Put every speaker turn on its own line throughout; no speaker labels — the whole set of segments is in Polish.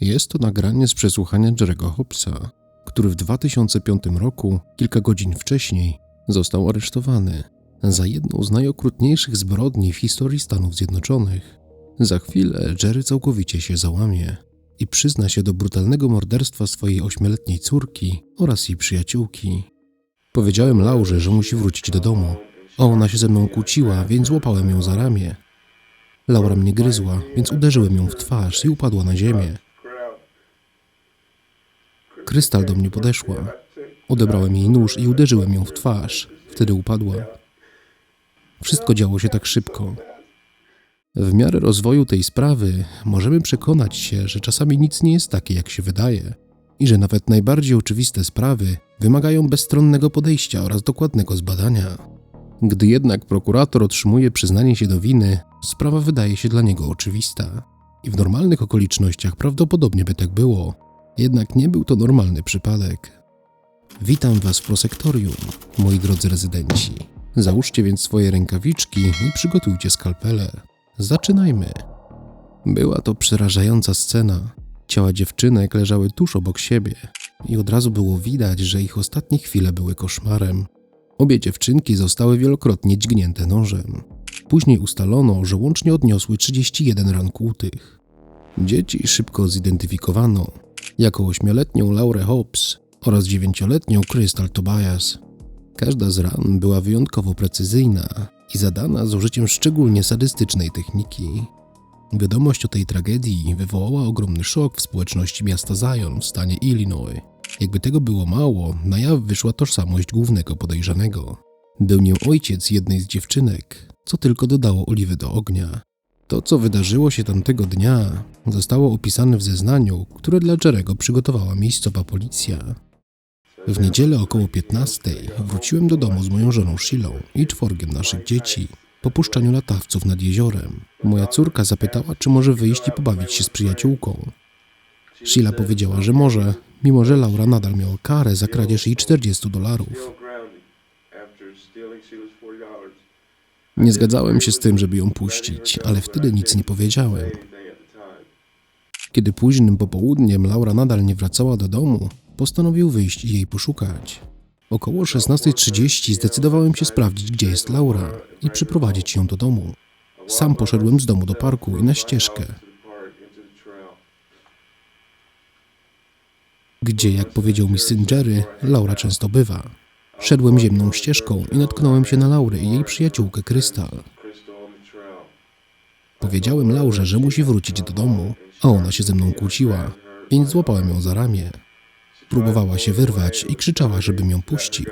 Jest to nagranie z przesłuchania Jerego Hobbsa, który w 2005 roku, kilka godzin wcześniej, został aresztowany za jedną z najokrutniejszych zbrodni w historii Stanów Zjednoczonych. Za chwilę Jerry całkowicie się załamie i przyzna się do brutalnego morderstwa swojej ośmioletniej córki oraz jej przyjaciółki. Powiedziałem Laurze, że musi wrócić do domu. A ona się ze mną kłóciła, więc złapałem ją za ramię. Laura mnie gryzła, więc uderzyłem ją w twarz i upadła na ziemię. Krystal do mnie podeszła. Odebrałem jej nóż i uderzyłem ją w twarz. Wtedy upadła. Wszystko działo się tak szybko. W miarę rozwoju tej sprawy możemy przekonać się, że czasami nic nie jest takie, jak się wydaje, i że nawet najbardziej oczywiste sprawy wymagają bezstronnego podejścia oraz dokładnego zbadania. Gdy jednak prokurator otrzymuje przyznanie się do winy, sprawa wydaje się dla niego oczywista. I w normalnych okolicznościach prawdopodobnie by tak było, jednak nie był to normalny przypadek. Witam Was w prosektorium, moi drodzy rezydenci. Załóżcie więc swoje rękawiczki i przygotujcie skalpele. Zaczynajmy. Była to przerażająca scena. Ciała dziewczynek leżały tuż obok siebie i od razu było widać, że ich ostatnie chwile były koszmarem. Obie dziewczynki zostały wielokrotnie dźgnięte nożem. Później ustalono, że łącznie odniosły 31 ran kłutych. Dzieci szybko zidentyfikowano jako ośmioletnią Laurę Hobbs oraz dziewięcioletnią Crystal Tobias. Każda z ran była wyjątkowo precyzyjna i zadana z użyciem szczególnie sadystycznej techniki. Wiadomość o tej tragedii wywołała ogromny szok w społeczności miasta Zion w stanie Illinois. Jakby tego było mało, na jaw wyszła tożsamość głównego podejrzanego. Był nią ojciec jednej z dziewczynek, co tylko dodało oliwy do ognia. To, co wydarzyło się tamtego dnia, zostało opisane w zeznaniu, które dla Jerego przygotowała miejscowa policja. W niedzielę około 15 wróciłem do domu z moją żoną Shilą i czworgiem naszych dzieci po puszczaniu latawców nad jeziorem. Moja córka zapytała, czy może wyjść i pobawić się z przyjaciółką. Sheila powiedziała, że może, mimo że Laura nadal miała karę za kradzież jej 40 dolarów. Nie zgadzałem się z tym, żeby ją puścić, ale wtedy nic nie powiedziałem. Kiedy późnym popołudniem Laura nadal nie wracała do domu, postanowił wyjść i jej poszukać. Około 16.30 zdecydowałem się sprawdzić, gdzie jest Laura i przyprowadzić ją do domu. Sam poszedłem z domu do parku i na ścieżkę, gdzie, jak powiedział mi syn Jerry, Laura często bywa. Szedłem ziemną ścieżką i natknąłem się na Laurę i jej przyjaciółkę Krystal. Powiedziałem Laurze, że musi wrócić do domu, a ona się ze mną kłóciła, więc złapałem ją za ramię. Próbowała się wyrwać i krzyczała, żebym ją puścił.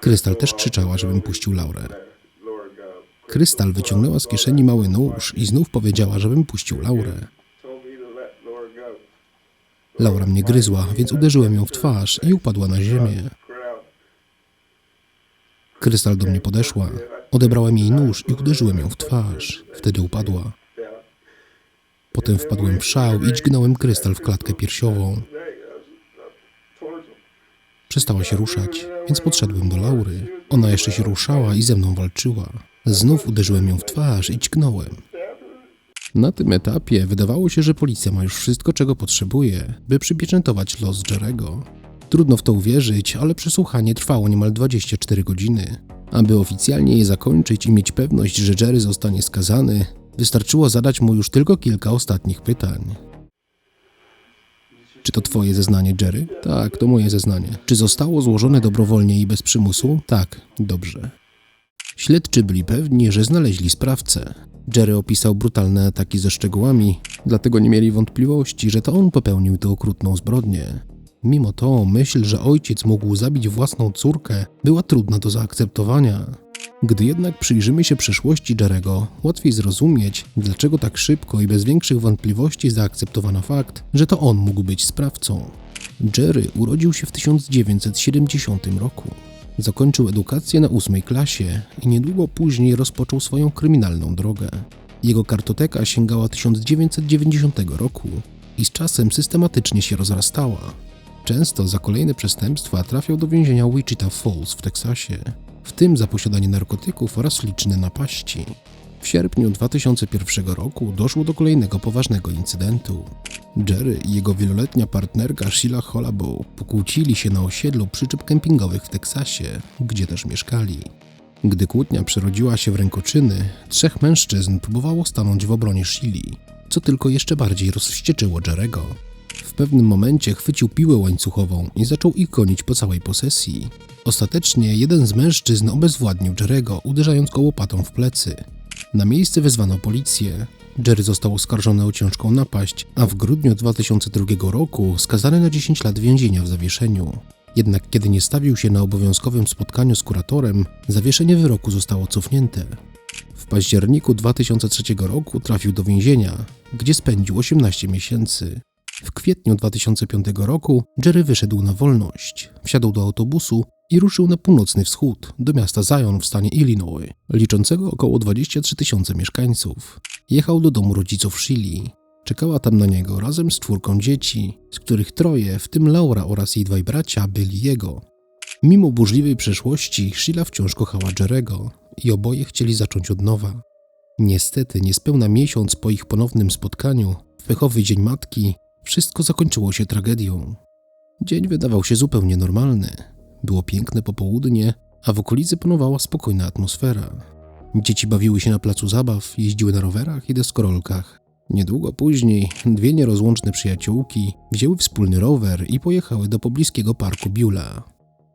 Krystal też krzyczała, żebym puścił Laurę. Krystal wyciągnęła z kieszeni mały nóż i znów powiedziała, żebym puścił Laurę. Laura mnie gryzła, więc uderzyłem ją w twarz i upadła na ziemię. Krystal do mnie podeszła. Odebrałem jej nóż i uderzyłem ją w twarz. Wtedy upadła. Potem wpadłem w szał i dźgnąłem krystal w klatkę piersiową. Przestała się ruszać, więc podszedłem do Laury. Ona jeszcze się ruszała i ze mną walczyła. Znów uderzyłem ją w twarz i dźgnąłem. Na tym etapie wydawało się, że policja ma już wszystko, czego potrzebuje, by przypieczętować los Jerego. Trudno w to uwierzyć, ale przesłuchanie trwało niemal 24 godziny. Aby oficjalnie je zakończyć i mieć pewność, że Jerry zostanie skazany, wystarczyło zadać mu już tylko kilka ostatnich pytań. Czy to twoje zeznanie, Jerry? Tak, to moje zeznanie. Czy zostało złożone dobrowolnie i bez przymusu? Tak, dobrze. Śledczy byli pewni, że znaleźli sprawcę. Jerry opisał brutalne ataki ze szczegółami, dlatego nie mieli wątpliwości, że to on popełnił tę okrutną zbrodnię. Mimo to myśl, że ojciec mógł zabić własną córkę, była trudna do zaakceptowania. Gdy jednak przyjrzymy się przeszłości Jerego, łatwiej zrozumieć, dlaczego tak szybko i bez większych wątpliwości zaakceptowano fakt, że to on mógł być sprawcą. Jerry urodził się w 1970 roku. Zakończył edukację na ósmej klasie i niedługo później rozpoczął swoją kryminalną drogę. Jego kartoteka sięgała 1990 roku i z czasem systematycznie się rozrastała. Często za kolejne przestępstwa trafiał do więzienia Wichita Falls w Teksasie, w tym za posiadanie narkotyków oraz liczne napaści. W sierpniu 2001 roku doszło do kolejnego poważnego incydentu. Jerry i jego wieloletnia partnerka Sheila Hollabo pokłócili się na osiedlu przyczep kempingowych w Teksasie, gdzie też mieszkali. Gdy kłótnia przerodziła się w rękoczyny, trzech mężczyzn próbowało stanąć w obronie Shili, co tylko jeszcze bardziej rozwścieczyło Jerego. W pewnym momencie chwycił piłę łańcuchową i zaczął ich gonić po całej posesji. Ostatecznie jeden z mężczyzn obezwładnił Jerego, uderzając go łopatą w plecy. Na miejsce wezwano policję. Jerry został oskarżony o ciężką napaść, a w grudniu 2002 roku skazany na 10 lat więzienia w zawieszeniu. Jednak kiedy nie stawił się na obowiązkowym spotkaniu z kuratorem, zawieszenie wyroku zostało cofnięte. W październiku 2003 roku trafił do więzienia, gdzie spędził 18 miesięcy. W kwietniu 2005 roku Jerry wyszedł na wolność, wsiadł do autobusu i ruszył na północny wschód, do miasta Zion w stanie Illinois, liczącego około 23 tysiące mieszkańców. Jechał do domu rodziców Shili. Czekała tam na niego razem z czwórką dzieci, z których troje, w tym Laura oraz jej dwaj bracia, byli jego. Mimo burzliwej przeszłości, Sheila wciąż kochała Jerego i oboje chcieli zacząć od nowa. Niestety, niespełna miesiąc po ich ponownym spotkaniu, w pechowy dzień matki, wszystko zakończyło się tragedią. Dzień wydawał się zupełnie normalny. Było piękne popołudnie, a w okolicy panowała spokojna atmosfera. Dzieci bawiły się na placu zabaw, jeździły na rowerach i deskorolkach. Niedługo później dwie nierozłączne przyjaciółki wzięły wspólny rower i pojechały do pobliskiego parku Biula.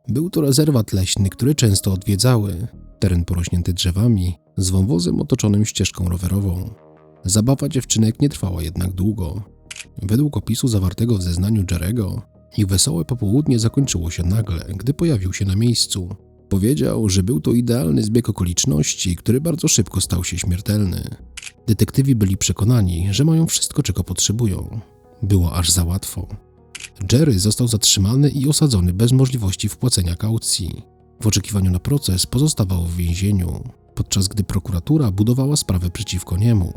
Był to rezerwat leśny, który często odwiedzały. Teren porośnięty drzewami, z wąwozem otoczonym ścieżką rowerową. Zabawa dziewczynek nie trwała jednak długo. Według opisu zawartego w zeznaniu Jerego, ich wesołe popołudnie zakończyło się nagle, gdy pojawił się na miejscu. Powiedział, że był to idealny zbieg okoliczności, który bardzo szybko stał się śmiertelny. Detektywi byli przekonani, że mają wszystko, czego potrzebują. Było aż za łatwo. Jerry został zatrzymany i osadzony bez możliwości wpłacenia kaucji. W oczekiwaniu na proces pozostawał w więzieniu, podczas gdy prokuratura budowała sprawę przeciwko niemu.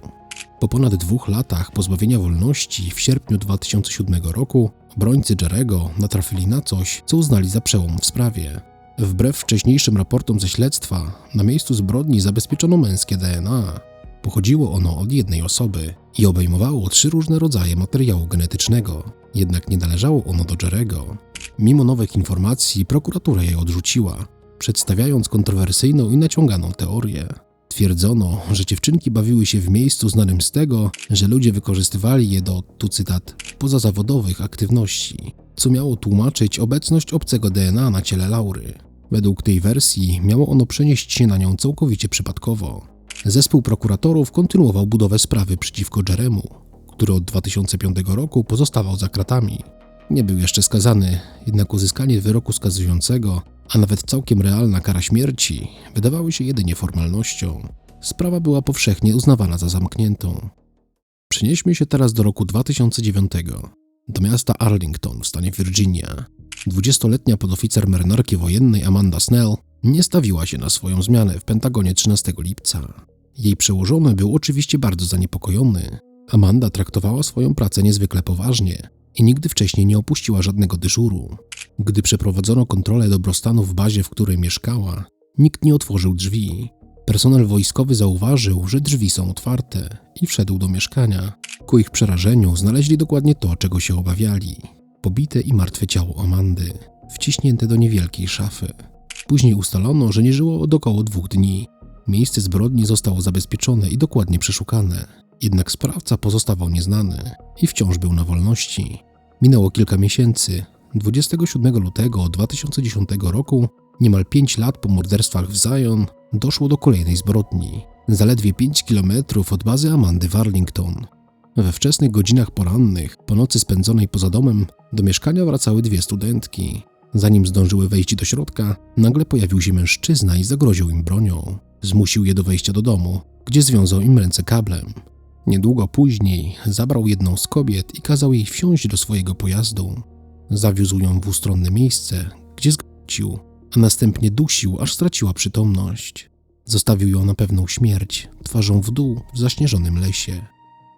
Po ponad dwóch latach pozbawienia wolności w sierpniu 2007 roku obrońcy Jerego natrafili na coś, co uznali za przełom w sprawie. Wbrew wcześniejszym raportom ze śledztwa, na miejscu zbrodni zabezpieczono męskie DNA. Pochodziło ono od jednej osoby i obejmowało trzy różne rodzaje materiału genetycznego, jednak nie należało ono do Jerego. Mimo nowych informacji, prokuratura je odrzuciła, przedstawiając kontrowersyjną i naciąganą teorię. Twierdzono, że dziewczynki bawiły się w miejscu znanym z tego, że ludzie wykorzystywali je do, tu cytat, pozazawodowych aktywności, co miało tłumaczyć obecność obcego DNA na ciele Laury. Według tej wersji miało ono przenieść się na nią całkowicie przypadkowo. Zespół prokuratorów kontynuował budowę sprawy przeciwko Jeremu, który od 2005 roku pozostawał za kratami. Nie był jeszcze skazany, jednak uzyskanie wyroku skazującego, a nawet całkiem realna kara śmierci, wydawały się jedynie formalnością. Sprawa była powszechnie uznawana za zamkniętą. Przenieśmy się teraz do roku 2009, do miasta Arlington w stanie Virginia. 20-letnia podoficer marynarki wojennej Amanda Snell nie stawiła się na swoją zmianę w Pentagonie 13 lipca. Jej przełożony był oczywiście bardzo zaniepokojony. Amanda traktowała swoją pracę niezwykle poważnie i nigdy wcześniej nie opuściła żadnego dyżuru. Gdy przeprowadzono kontrolę dobrostanu w bazie, w której mieszkała, nikt nie otworzył drzwi. Personel wojskowy zauważył, że drzwi są otwarte i wszedł do mieszkania. Ku ich przerażeniu znaleźli dokładnie to, czego się obawiali. Pobite i martwe ciało Amandy, wciśnięte do niewielkiej szafy. Później ustalono, że nie żyło od około dwóch dni. Miejsce zbrodni zostało zabezpieczone i dokładnie przeszukane. Jednak sprawca pozostawał nieznany i wciąż był na wolności. Minęło kilka miesięcy. 27 lutego 2010 roku, niemal 5 lat po morderstwach w Zion, doszło do kolejnej zbrodni. Zaledwie 5 km od bazy Amandy w Arlington. We wczesnych godzinach porannych, po nocy spędzonej poza domem, do mieszkania wracały dwie studentki. Zanim zdążyły wejść do środka, nagle pojawił się mężczyzna i zagroził im bronią. Zmusił je do wejścia do domu, gdzie związał im ręce kablem. Niedługo później zabrał jedną z kobiet i kazał jej wsiąść do swojego pojazdu. Zawiózł ją w ustronne miejsce, gdzie zgwałcił, a następnie dusił, aż straciła przytomność. Zostawił ją na pewną śmierć, twarzą w dół w zaśnieżonym lesie.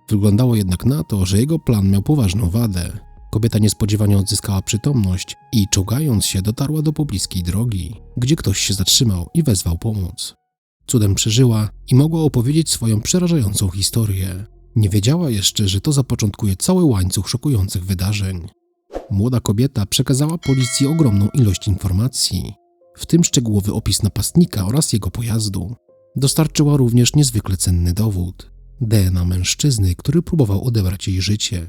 Wyglądało jednak na to, że jego plan miał poważną wadę. Kobieta niespodziewanie odzyskała przytomność i, czołgając się, dotarła do pobliskiej drogi, gdzie ktoś się zatrzymał i wezwał pomoc. Cudem przeżyła i mogła opowiedzieć swoją przerażającą historię. Nie wiedziała jeszcze, że to zapoczątkuje cały łańcuch szokujących wydarzeń. Młoda kobieta przekazała policji ogromną ilość informacji, w tym szczegółowy opis napastnika oraz jego pojazdu. Dostarczyła również niezwykle cenny dowód DNA mężczyzny, który próbował odebrać jej życie.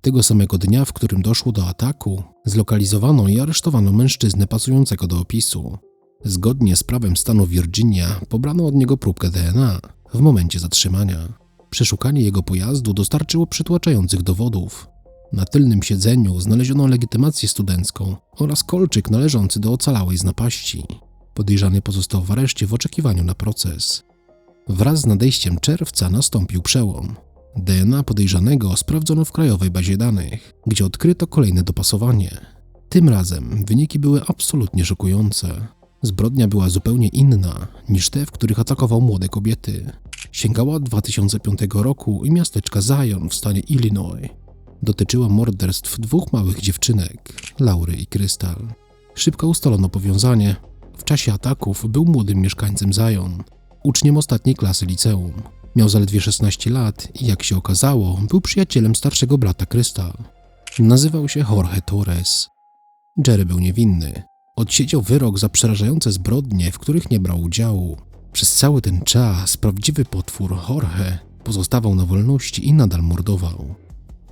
Tego samego dnia, w którym doszło do ataku, zlokalizowano i aresztowano mężczyznę pasującego do opisu. Zgodnie z prawem stanu Virginia pobrano od niego próbkę DNA w momencie zatrzymania. Przeszukanie jego pojazdu dostarczyło przytłaczających dowodów. Na tylnym siedzeniu znaleziono legitymację studencką oraz kolczyk należący do ocalałej z napaści. Podejrzany pozostał w areszcie w oczekiwaniu na proces. Wraz z nadejściem czerwca nastąpił przełom. DNA podejrzanego sprawdzono w krajowej bazie danych, gdzie odkryto kolejne dopasowanie. Tym razem wyniki były absolutnie szokujące. Zbrodnia była zupełnie inna niż te, w których atakował młode kobiety. Sięgała 2005 roku i miasteczka Zion w stanie Illinois. Dotyczyła morderstw dwóch małych dziewczynek, Laury i Krystal. Szybko ustalono powiązanie. W czasie ataków był młodym mieszkańcem Zion, uczniem ostatniej klasy liceum. Miał zaledwie 16 lat i jak się okazało, był przyjacielem starszego brata Krystal. Nazywał się Jorge Torres. Jerry był niewinny. Odsiedział wyrok za przerażające zbrodnie, w których nie brał udziału. Przez cały ten czas prawdziwy potwór Jorge pozostawał na wolności i nadal mordował.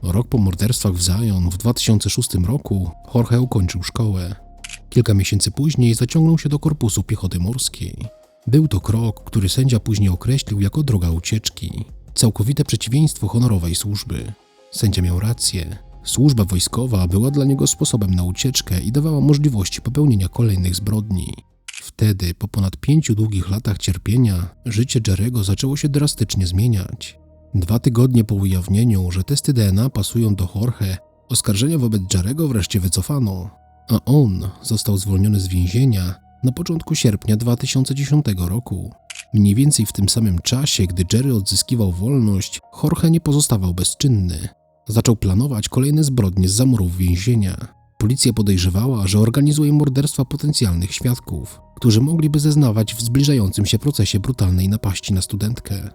Rok po morderstwach w Zion w 2006 roku Jorge ukończył szkołę. Kilka miesięcy później zaciągnął się do Korpusu Piechoty Morskiej. Był to krok, który sędzia później określił jako droga ucieczki. Całkowite przeciwieństwo honorowej służby. Sędzia miał rację. Służba wojskowa była dla niego sposobem na ucieczkę i dawała możliwości popełnienia kolejnych zbrodni. Wtedy, po ponad pięciu długich latach cierpienia, życie Jerego zaczęło się drastycznie zmieniać. Dwa tygodnie po ujawnieniu, że testy DNA pasują do Jorge, oskarżenia wobec Jerego wreszcie wycofano, a on został zwolniony z więzienia na początku sierpnia 2010 roku. Mniej więcej w tym samym czasie, gdy Jerry odzyskiwał wolność, Jorge nie pozostawał bezczynny. Zaczął planować kolejne zbrodnie z zamurów więzienia. Policja podejrzewała, że organizuje morderstwa potencjalnych świadków, którzy mogliby zeznawać w zbliżającym się procesie brutalnej napaści na studentkę.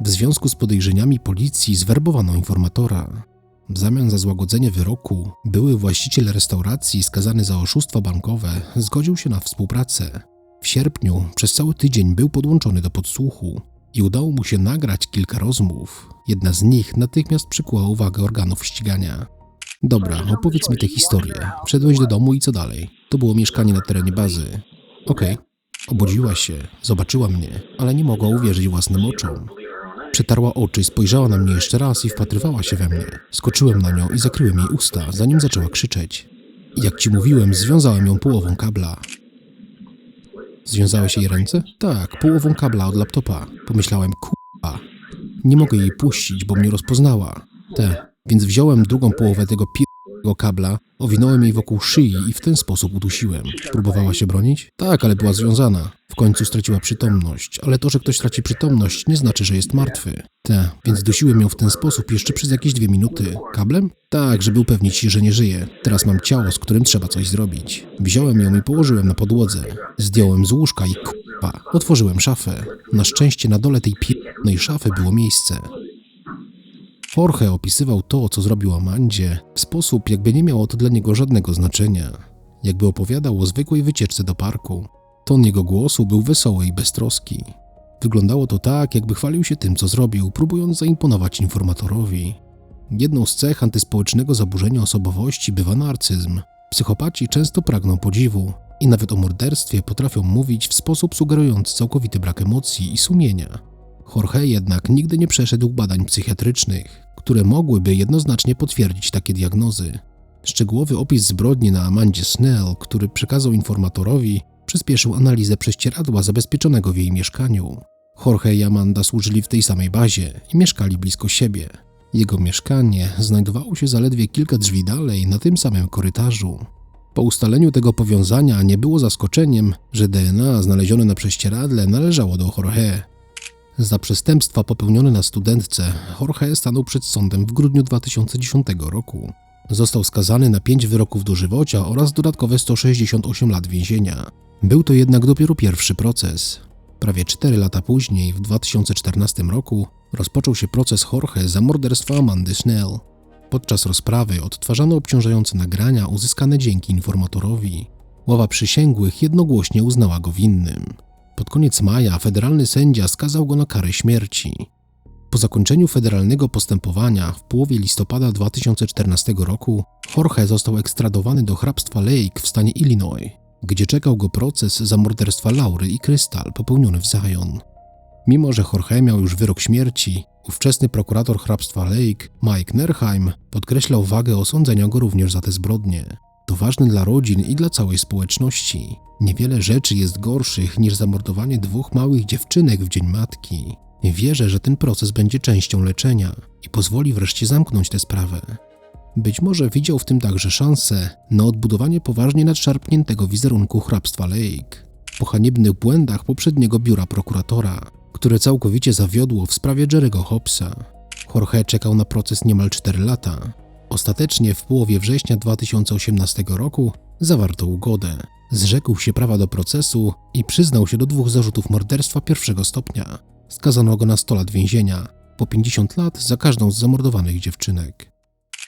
W związku z podejrzeniami policji zwerbowano informatora. W zamian za złagodzenie wyroku, były właściciel restauracji skazany za oszustwo bankowe zgodził się na współpracę. W sierpniu przez cały tydzień był podłączony do podsłuchu i udało mu się nagrać kilka rozmów. Jedna z nich natychmiast przykuła uwagę organów ścigania. Dobra, opowiedz mi tę historię. Wszedłeś do domu i co dalej? To było mieszkanie na terenie bazy. Okej. Obudziła się, zobaczyła mnie, ale nie mogła uwierzyć własnym oczom. Przetarła oczy, spojrzała na mnie jeszcze raz i wpatrywała się we mnie. Skoczyłem na nią i zakryłem jej usta, zanim zaczęła krzyczeć. Jak ci mówiłem, związałem ją połową kabla. Związałeś jej ręce? Tak, połową kabla od laptopa. Pomyślałem, kurwa, nie mogę jej puścić, bo mnie rozpoznała. Te, więc wziąłem drugą połowę tego pierdolnego kabla, owinąłem jej wokół szyi i w ten sposób udusiłem. Próbowała się bronić? Tak, ale była związana. W końcu straciła przytomność, ale to, że ktoś traci przytomność, nie znaczy, że jest martwy. Te, więc dusiłem ją w ten sposób jeszcze przez jakieś dwie minuty. Kablem? Tak, żeby upewnić się, że nie żyje. Teraz mam ciało, z którym trzeba coś zrobić. Wziąłem ją i położyłem na podłodze. Zdjąłem z łóżka i k***a, otworzyłem szafę. Na szczęście na dole tej p***nej szafy było miejsce. Jorge opisywał to, co zrobił Amandzie, w sposób, jakby nie miało to dla niego żadnego znaczenia. Jakby opowiadał o zwykłej wycieczce do parku. Ton jego głosu był wesoły i beztroski. Wyglądało to tak, jakby chwalił się tym, co zrobił, próbując zaimponować informatorowi. Jedną z cech antyspołecznego zaburzenia osobowości bywa narcyzm. Psychopaci często pragną podziwu i nawet o morderstwie potrafią mówić w sposób sugerujący całkowity brak emocji i sumienia. Jorge jednak nigdy nie przeszedł badań psychiatrycznych, które mogłyby jednoznacznie potwierdzić takie diagnozy. Szczegółowy opis zbrodni na Amandzie Snell, który przekazał informatorowi, przyspieszył analizę prześcieradła zabezpieczonego w jej mieszkaniu. Jorge i Amanda służyli w tej samej bazie i mieszkali blisko siebie. Jego mieszkanie znajdowało się zaledwie kilka drzwi dalej, na tym samym korytarzu. Po ustaleniu tego powiązania nie było zaskoczeniem, że DNA znalezione na prześcieradle należało do Jorge. Za przestępstwa popełnione na studentce Jorge stanął przed sądem w grudniu 2010 roku. Został skazany na 5 wyroków dożywocia oraz dodatkowe 168 lat więzienia. Był to jednak dopiero pierwszy proces. Prawie 4 lata później, w 2014 roku, rozpoczął się proces Jorge za morderstwo Amandy Schnell. Podczas rozprawy odtwarzano obciążające nagrania uzyskane dzięki informatorowi. Ława przysięgłych jednogłośnie uznała go winnym. Pod koniec maja federalny sędzia skazał go na karę śmierci. Po zakończeniu federalnego postępowania w połowie listopada 2014 roku Jorge został ekstradowany do hrabstwa Lake w stanie Illinois, gdzie czekał go proces za morderstwa Laury i Krystal popełniony w Zion. Mimo, że Jorge miał już wyrok śmierci, ówczesny prokurator hrabstwa Lake, Mike Nerheim, podkreślał wagę osądzenia go również za te zbrodnie. To ważne dla rodzin i dla całej społeczności. Niewiele rzeczy jest gorszych niż zamordowanie dwóch małych dziewczynek w Dzień Matki. Wierzę, że ten proces będzie częścią leczenia i pozwoli wreszcie zamknąć tę sprawę. Być może widział w tym także szansę na odbudowanie poważnie nadszarpniętego wizerunku hrabstwa Lake. Po haniebnych błędach poprzedniego biura prokuratora, które całkowicie zawiodło w sprawie Jerego Hobbsa. Jorge czekał na proces niemal 4 lata. Ostatecznie w połowie września 2018 roku zawarto ugodę. Zrzekł się prawa do procesu i przyznał się do dwóch zarzutów morderstwa pierwszego stopnia. Skazano go na 100 lat więzienia, po 50 lat za każdą z zamordowanych dziewczynek.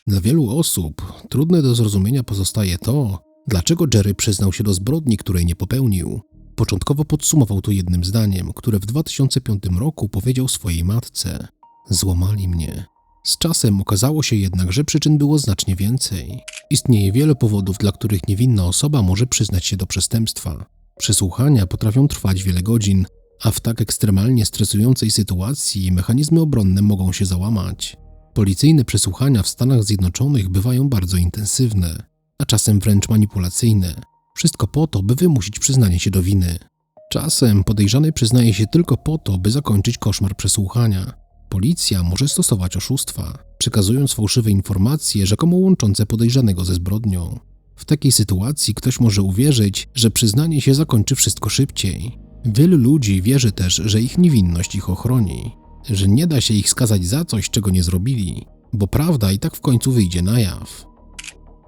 Dla wielu osób trudne do zrozumienia pozostaje to, dlaczego Jerry przyznał się do zbrodni, której nie popełnił. Początkowo podsumował to jednym zdaniem, które w 2005 roku powiedział swojej matce: Złamali mnie. Z czasem okazało się jednak, że przyczyn było znacznie więcej. Istnieje wiele powodów, dla których niewinna osoba może przyznać się do przestępstwa. Przesłuchania potrafią trwać wiele godzin, a w tak ekstremalnie stresującej sytuacji mechanizmy obronne mogą się załamać. Policyjne przesłuchania w Stanach Zjednoczonych bywają bardzo intensywne, a czasem wręcz manipulacyjne. Wszystko po to, by wymusić przyznanie się do winy. Czasem podejrzany przyznaje się tylko po to, by zakończyć koszmar przesłuchania. Policja może stosować oszustwa, przekazując fałszywe informacje rzekomo łączące podejrzanego ze zbrodnią. W takiej sytuacji ktoś może uwierzyć, że przyznanie się zakończy wszystko szybciej. Wielu ludzi wierzy też, że ich niewinność ich ochroni, że nie da się ich skazać za coś, czego nie zrobili, bo prawda i tak w końcu wyjdzie na jaw.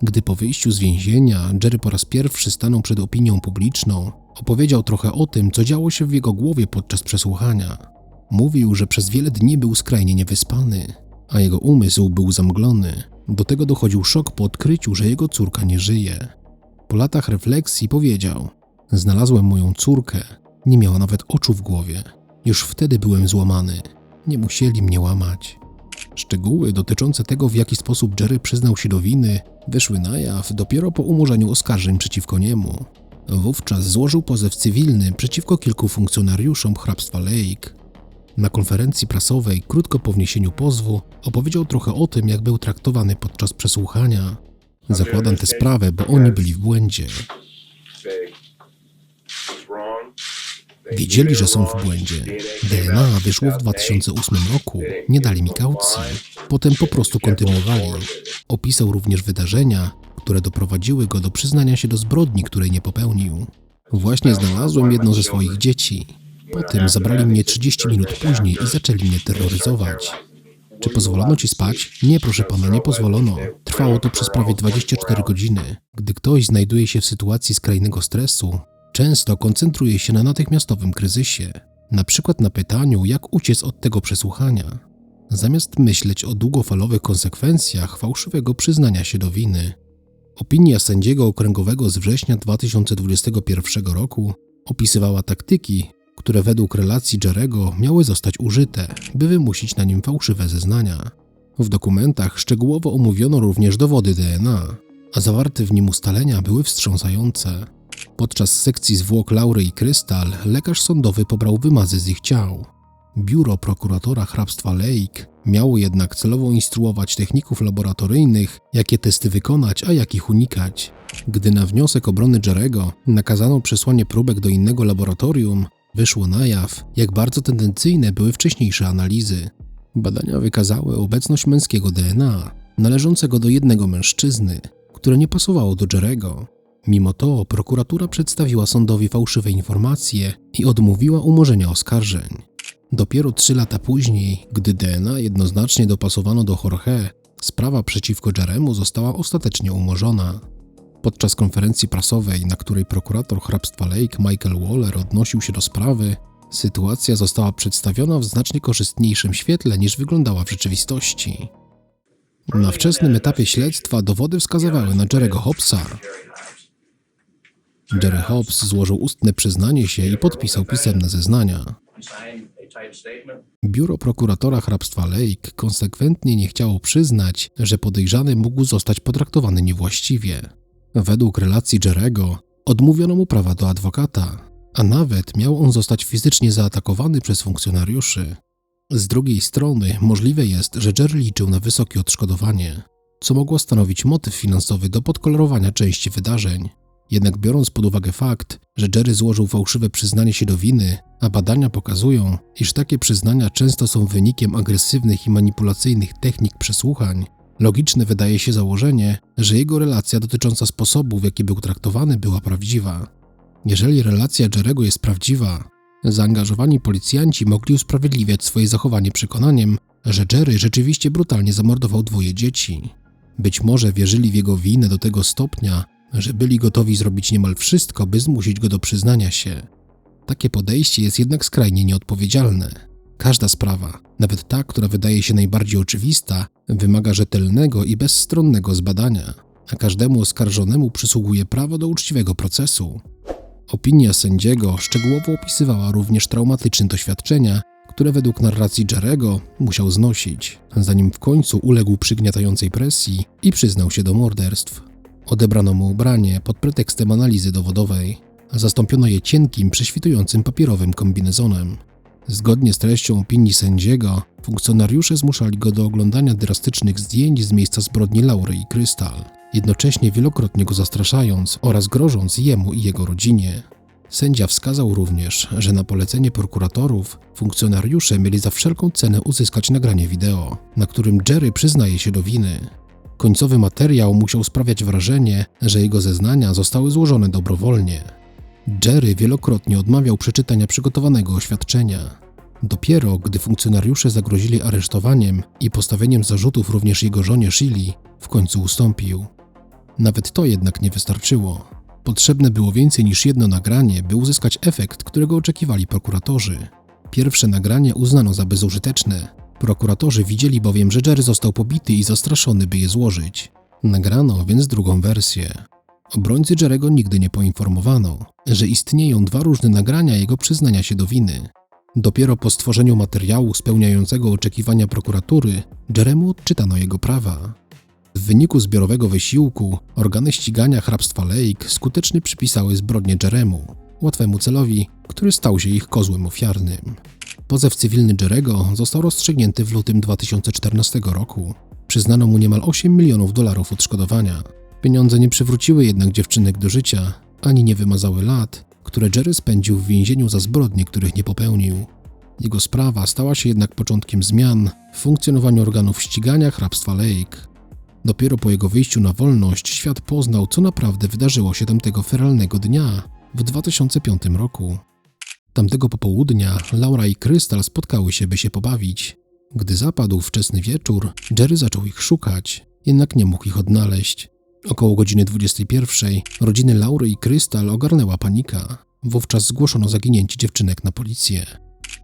Gdy po wyjściu z więzienia Jerry po raz pierwszy stanął przed opinią publiczną, opowiedział trochę o tym, co działo się w jego głowie podczas przesłuchania. Mówił, że przez wiele dni był skrajnie niewyspany, a jego umysł był zamglony. Do tego dochodził szok po odkryciu, że jego córka nie żyje. Po latach refleksji powiedział: Znalazłem moją córkę, nie miała nawet oczu w głowie. Już wtedy byłem złamany. Nie musieli mnie łamać. Szczegóły dotyczące tego, w jaki sposób Jerry przyznał się do winy, wyszły na jaw dopiero po umorzeniu oskarżeń przeciwko niemu. Wówczas złożył pozew cywilny przeciwko kilku funkcjonariuszom hrabstwa Lake. Na konferencji prasowej, krótko po wniesieniu pozwu, opowiedział trochę o tym, jak był traktowany podczas przesłuchania. Zakładam tę sprawę, bo oni byli w błędzie. Wiedzieli, że są w błędzie. DNA wyszło w 2008 roku, nie dali mi kaucji. Potem po prostu kontynuowali. Opisał również wydarzenia, które doprowadziły go do przyznania się do zbrodni, której nie popełnił. Właśnie znalazłem jedno ze swoich dzieci. Potem zabrali mnie 30 minut później i zaczęli mnie terroryzować. Czy pozwolono ci spać? Nie, proszę pana, nie pozwolono. Trwało to przez prawie 24 godziny. Gdy ktoś znajduje się w sytuacji skrajnego stresu, często koncentruje się na natychmiastowym kryzysie, na przykład na pytaniu, jak uciec od tego przesłuchania, zamiast myśleć o długofalowych konsekwencjach fałszywego przyznania się do winy. Opinia sędziego okręgowego z września 2021 roku opisywała taktyki, które według relacji Jerego miały zostać użyte, by wymusić na nim fałszywe zeznania. W dokumentach szczegółowo omówiono również dowody DNA, a zawarte w nim ustalenia były wstrząsające. Podczas sekcji zwłok Laury i Krystal lekarz sądowy pobrał wymazy z ich ciał. Biuro prokuratora hrabstwa Lake miało jednak celowo instruować techników laboratoryjnych, jakie testy wykonać, a jakich unikać. Gdy na wniosek obrony Jerego nakazano przesłanie próbek do innego laboratorium, wyszło na jaw, jak bardzo tendencyjne były wcześniejsze analizy. Badania wykazały obecność męskiego DNA, należącego do jednego mężczyzny, które nie pasowało do Jerego. Mimo to prokuratura przedstawiła sądowi fałszywe informacje i odmówiła umorzenia oskarżeń. Dopiero trzy lata później, gdy DNA jednoznacznie dopasowano do Jorge, sprawa przeciwko Jeremu została ostatecznie umorzona. Podczas konferencji prasowej, na której prokurator hrabstwa Lake Michael Waller odnosił się do sprawy, Sytuacja została przedstawiona w znacznie korzystniejszym świetle niż wyglądała w rzeczywistości. Na wczesnym etapie śledztwa dowody wskazywały na Jerego Hobbsa. Jerry Hobbs złożył ustne przyznanie się i podpisał pisemne zeznania. Biuro prokuratora hrabstwa Lake konsekwentnie nie chciało przyznać, że podejrzany mógł zostać potraktowany niewłaściwie. Według relacji Jerego odmówiono mu prawa do adwokata, a nawet miał on zostać fizycznie zaatakowany przez funkcjonariuszy. Z drugiej strony możliwe jest, że Jerry liczył na wysokie odszkodowanie, co mogło stanowić motyw finansowy do podkolorowania części wydarzeń. Jednak biorąc pod uwagę fakt, że Jerry złożył fałszywe przyznanie się do winy, a badania pokazują, iż takie przyznania często są wynikiem agresywnych i manipulacyjnych technik przesłuchań, logiczne wydaje się założenie, że jego relacja dotycząca sposobu, w jaki był traktowany, była prawdziwa. Jeżeli relacja Jerego jest prawdziwa, zaangażowani policjanci mogli usprawiedliwiać swoje zachowanie przekonaniem, że Jerry rzeczywiście brutalnie zamordował dwoje dzieci. Być może wierzyli w jego winę do tego stopnia, że byli gotowi zrobić niemal wszystko, by zmusić go do przyznania się. Takie podejście jest jednak skrajnie nieodpowiedzialne. Każda sprawa, nawet ta, która wydaje się najbardziej oczywista, wymaga rzetelnego i bezstronnego zbadania, a każdemu oskarżonemu przysługuje prawo do uczciwego procesu. Opinia sędziego szczegółowo opisywała również traumatyczne doświadczenia, które według narracji Jarego musiał znosić, zanim w końcu uległ przygniatającej presji i przyznał się do morderstw. Odebrano mu ubranie pod pretekstem analizy dowodowej, a zastąpiono je cienkim, prześwitującym papierowym kombinezonem. Zgodnie z treścią opinii sędziego, funkcjonariusze zmuszali go do oglądania drastycznych zdjęć z miejsca zbrodni Laury i Krystal, jednocześnie wielokrotnie go zastraszając oraz grożąc jemu i jego rodzinie. Sędzia wskazał również, że na polecenie prokuratorów funkcjonariusze mieli za wszelką cenę uzyskać nagranie wideo, na którym Jerry przyznaje się do winy. Końcowy materiał musiał sprawiać wrażenie, że jego zeznania zostały złożone dobrowolnie. Jerry wielokrotnie odmawiał przeczytania przygotowanego oświadczenia. Dopiero gdy funkcjonariusze zagrozili aresztowaniem i postawieniem zarzutów również jego żonie Shilly, w końcu ustąpił. Nawet to jednak nie wystarczyło. Potrzebne było więcej niż jedno nagranie, by uzyskać efekt, którego oczekiwali prokuratorzy. Pierwsze nagranie uznano za bezużyteczne. Prokuratorzy widzieli bowiem, że Jerry został pobity i zastraszony, by je złożyć. Nagrano więc drugą wersję. Obrońcy Jerego nigdy nie poinformowano, że istnieją dwa różne nagrania jego przyznania się do winy. Dopiero po stworzeniu materiału spełniającego oczekiwania prokuratury, Jeremu odczytano jego prawa. W wyniku zbiorowego wysiłku organy ścigania hrabstwa Lake skutecznie przypisały zbrodnie Jeremu, łatwemu celowi, który stał się ich kozłem ofiarnym. Pozew cywilny Jerego został rozstrzygnięty w lutym 2014 roku. Przyznano mu niemal 8 milionów dolarów odszkodowania. Pieniądze nie przywróciły jednak dziewczynek do życia, ani nie wymazały lat, które Jerry spędził w więzieniu za zbrodnie, których nie popełnił. Jego sprawa stała się jednak początkiem zmian w funkcjonowaniu organów ścigania hrabstwa Lake. Dopiero po jego wyjściu na wolność świat poznał, co naprawdę wydarzyło się tamtego feralnego dnia w 2005 roku. Tamtego popołudnia Laura i Krystal spotkały się, by się pobawić. Gdy zapadł wczesny wieczór, Jerry zaczął ich szukać, jednak nie mógł ich odnaleźć. Około godziny 21 rodziny Laury i Krystal ogarnęła panika. Wówczas zgłoszono zaginięcie dziewczynek na policję.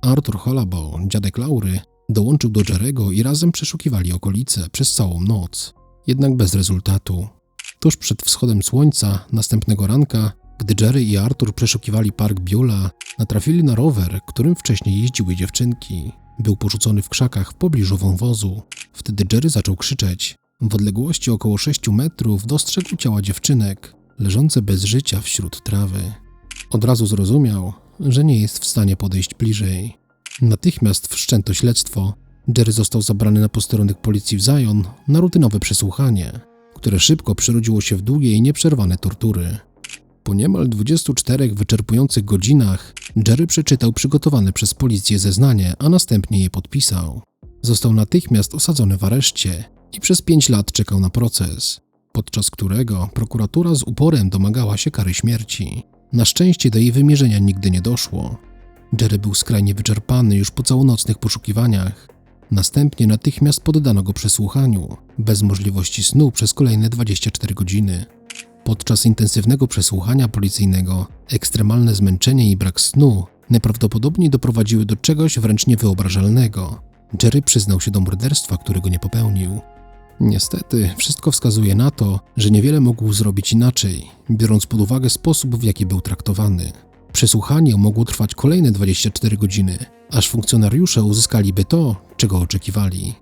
Arthur Hollabo, dziadek Laury, dołączył do Jerego i razem przeszukiwali okolice przez całą noc. Jednak bez rezultatu. Tuż przed wschodem słońca, następnego ranka, gdy Jerry i Arthur przeszukiwali park Biola, natrafili na rower, którym wcześniej jeździły dziewczynki. Był porzucony w krzakach w pobliżu wąwozu. Wtedy Jerry zaczął krzyczeć. W odległości około 6 metrów dostrzegł ciała dziewczynek, leżące bez życia wśród trawy. Od razu zrozumiał, że nie jest w stanie podejść bliżej. Natychmiast wszczęto śledztwo. Jerry został zabrany na posterunek policji w Zion na rutynowe przesłuchanie, które szybko przerodziło się w długie i nieprzerwane tortury. Po niemal 24 wyczerpujących godzinach Jerry przeczytał przygotowane przez policję zeznanie, a następnie je podpisał. Został natychmiast osadzony w areszcie i przez 5 lat czekał na proces, podczas którego prokuratura z uporem domagała się kary śmierci. Na szczęście do jej wymierzenia nigdy nie doszło. Jerry był skrajnie wyczerpany już po całonocnych poszukiwaniach. Następnie natychmiast poddano go przesłuchaniu, bez możliwości snu przez kolejne 24 godziny. Podczas intensywnego przesłuchania policyjnego ekstremalne zmęczenie i brak snu najprawdopodobniej doprowadziły do czegoś wręcz niewyobrażalnego. Jerry przyznał się do morderstwa, którego nie popełnił. Niestety, wszystko wskazuje na to, że niewiele mógł zrobić inaczej, biorąc pod uwagę sposób, w jaki był traktowany. Przesłuchanie mogło trwać kolejne 24 godziny, aż funkcjonariusze uzyskaliby to, czego oczekiwali.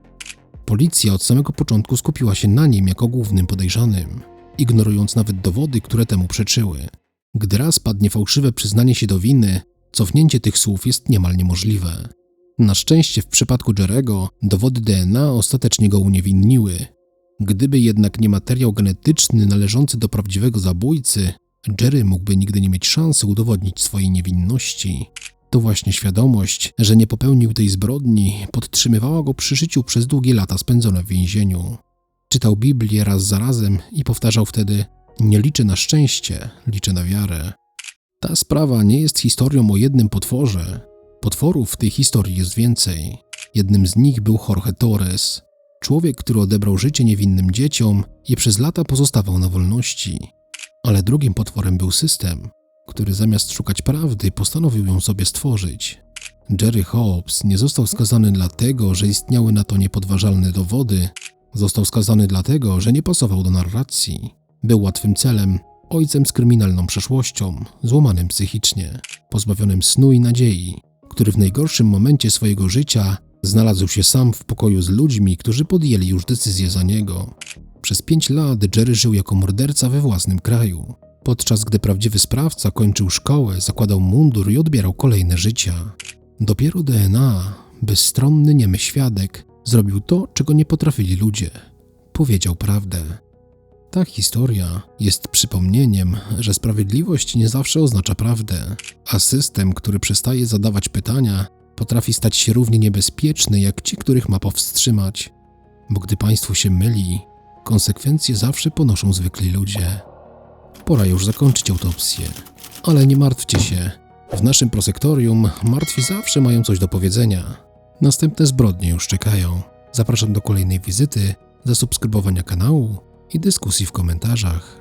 Policja od samego początku skupiła się na nim jako głównym podejrzanym, ignorując nawet dowody, które temu przeczyły. Gdy raz padnie fałszywe przyznanie się do winy, cofnięcie tych słów jest niemal niemożliwe. Na szczęście w przypadku Jerego dowody DNA ostatecznie go uniewinniły. Gdyby jednak nie materiał genetyczny należący do prawdziwego zabójcy, Jerry mógłby nigdy nie mieć szansy udowodnić swojej niewinności. To właśnie świadomość, że nie popełnił tej zbrodni, podtrzymywała go przy życiu przez długie lata spędzone w więzieniu. Czytał Biblię raz za razem i powtarzał wtedy: Nie liczę na szczęście, liczę na wiarę. Ta sprawa nie jest historią o jednym potworze. Potworów w tej historii jest więcej. Jednym z nich był Jorge Torres, człowiek, który odebrał życie niewinnym dzieciom i przez lata pozostawał na wolności. Ale drugim potworem był system, który zamiast szukać prawdy, postanowił ją sobie stworzyć. Jerry Hobbs nie został skazany dlatego, że istniały na to niepodważalne dowody, został skazany dlatego, że nie pasował do narracji. Był łatwym celem, ojcem z kryminalną przeszłością, złamanym psychicznie, pozbawionym snu i nadziei, który w najgorszym momencie swojego życia znalazł się sam w pokoju z ludźmi, którzy podjęli już decyzję za niego. Przez pięć lat Jerry żył jako morderca we własnym kraju, podczas gdy prawdziwy sprawca kończył szkołę, zakładał mundur i odbierał kolejne życia. Dopiero DNA, bezstronny niemy świadek, zrobił to, czego nie potrafili ludzie. Powiedział prawdę. Ta historia jest przypomnieniem, że sprawiedliwość nie zawsze oznacza prawdę, a system, który przestaje zadawać pytania, potrafi stać się równie niebezpieczny jak ci, których ma powstrzymać. Bo gdy państwo się myli, konsekwencje zawsze ponoszą zwykli ludzie. Pora już zakończyć autopsję. Ale nie martwcie się. W naszym prosektorium martwi zawsze mają coś do powiedzenia. Następne zbrodnie już czekają. Zapraszam do kolejnej wizyty, zasubskrybowania kanału i dyskusji w komentarzach.